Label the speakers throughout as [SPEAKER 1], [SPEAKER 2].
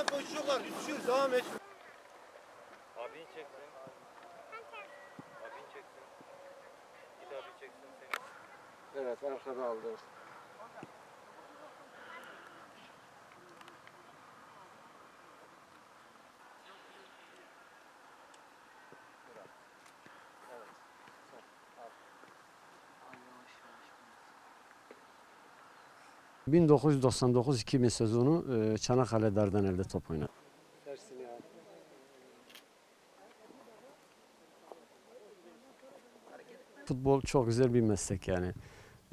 [SPEAKER 1] Arkadan koşuyorlar. Yetişiyoruz. Devam et.
[SPEAKER 2] Abin çeksin. Abin çeksin. Git abi çeksin seni.
[SPEAKER 3] Evet arkada aldı.
[SPEAKER 4] 1999-2000 sezonu e, Çanakkale Dardanel'de top
[SPEAKER 3] al.
[SPEAKER 4] Futbol çok güzel bir meslek yani.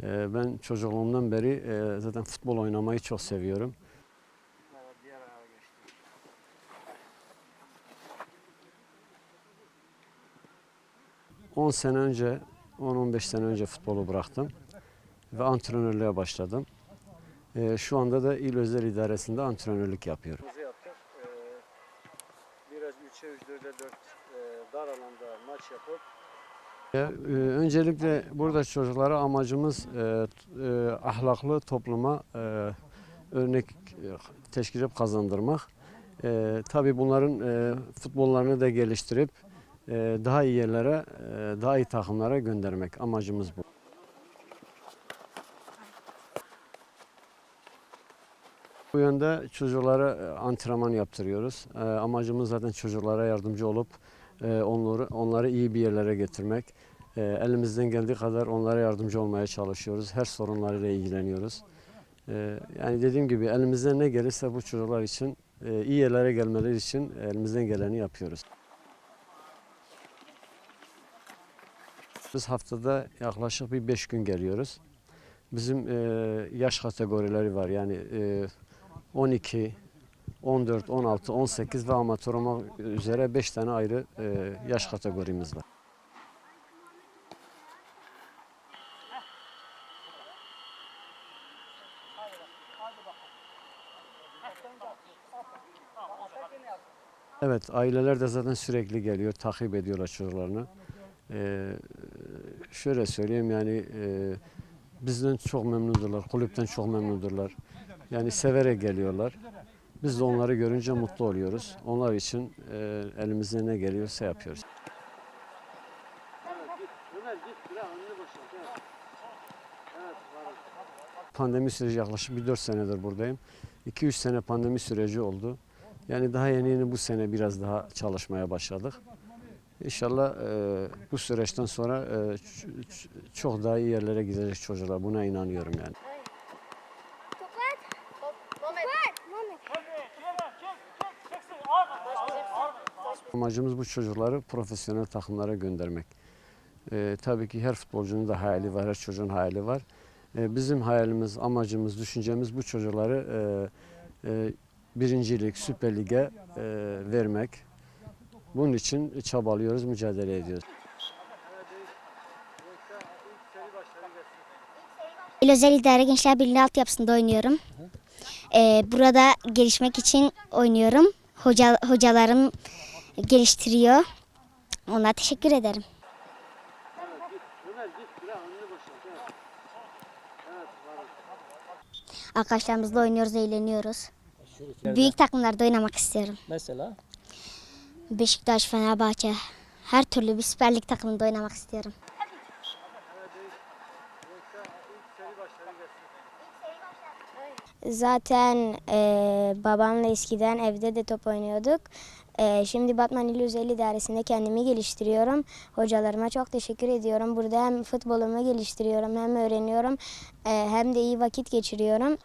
[SPEAKER 4] E, Ben çocukluğumdan beri e, zaten futbol oynamayı çok seviyorum. ...10 sene önce, 10-15 sene önce futbolu bıraktım ve antrenörlüğe başladım. E, Şu anda da il özel idaresinde antrenörlük yapıyorum.
[SPEAKER 3] Ee, biraz 3'e 3, 4'e 4 e, dar alanda maç yapıp
[SPEAKER 4] E, e, Öncelikle burada çocuklara amacımız e, e, ahlaklı topluma e, örnek e, teşkil edip kazandırmak. E, tabii bunların e, futbollarını da geliştirip e, daha iyi yerlere, e, daha iyi takımlara göndermek amacımız bu. Bu yönde çocuklara e, antrenman yaptırıyoruz. E, Amacımız zaten çocuklara yardımcı olup e, onları onları iyi bir yerlere getirmek. Elimizden geldiği kadar onlara yardımcı olmaya çalışıyoruz. Her sorunlarıyla ilgileniyoruz. Yani dediğim gibi elimizden ne gelirse bu çocuklar için iyi yerlere gelmeleri için elimizden geleni yapıyoruz. Biz haftada yaklaşık bir beş gün geliyoruz. Bizim e, yaş kategorileri var yani e, 12, 14, 16, 18 ve amatör olmak üzere 5 tane ayrı e, yaş kategorimiz var. Evet, aileler de zaten sürekli geliyor, takip ediyorlar çocuklarını. Ee, şöyle söyleyeyim yani e, bizden çok memnundurlar, kulüpten çok memnundurlar. Yani severek geliyorlar. Biz de onları görünce mutlu oluyoruz. Onlar için e, elimizden ne geliyorsa yapıyoruz. Pandemi süreci yaklaşık bir 4 senedir buradayım. 2-3 sene pandemi süreci oldu. Yani daha yeni yeni bu sene biraz daha çalışmaya başladık. İnşallah e, bu süreçten sonra e, çok daha iyi yerlere gidecek çocuklar. Buna inanıyorum yani. Amacımız bu çocukları profesyonel takımlara göndermek. Ee, tabii ki her futbolcunun da hayali var, her çocuğun hayali var. Ee, bizim hayalimiz, amacımız, düşüncemiz bu çocukları e, e, birincilik, Süper Lig'e e, vermek. Bunun için çabalıyoruz, mücadele ediyoruz.
[SPEAKER 5] İl Özel İdare Gençler Birliği altyapısında oynuyorum. Ee, burada gelişmek için oynuyorum. Hoca, hocalarım geliştiriyor. Ona teşekkür ederim. Arkadaşlarımızla oynuyoruz, eğleniyoruz. Büyük takımlarda oynamak istiyorum.
[SPEAKER 6] Mesela
[SPEAKER 5] Beşiktaş, Fenerbahçe, her türlü bir Süper Lig takımında oynamak istiyorum.
[SPEAKER 7] Zaten e, babamla eskiden evde de top oynuyorduk. E, şimdi Batman İl Özel İdaresi'nde kendimi geliştiriyorum. Hocalarıma çok teşekkür ediyorum. Burada hem futbolumu geliştiriyorum hem öğreniyorum e, hem de iyi vakit geçiriyorum.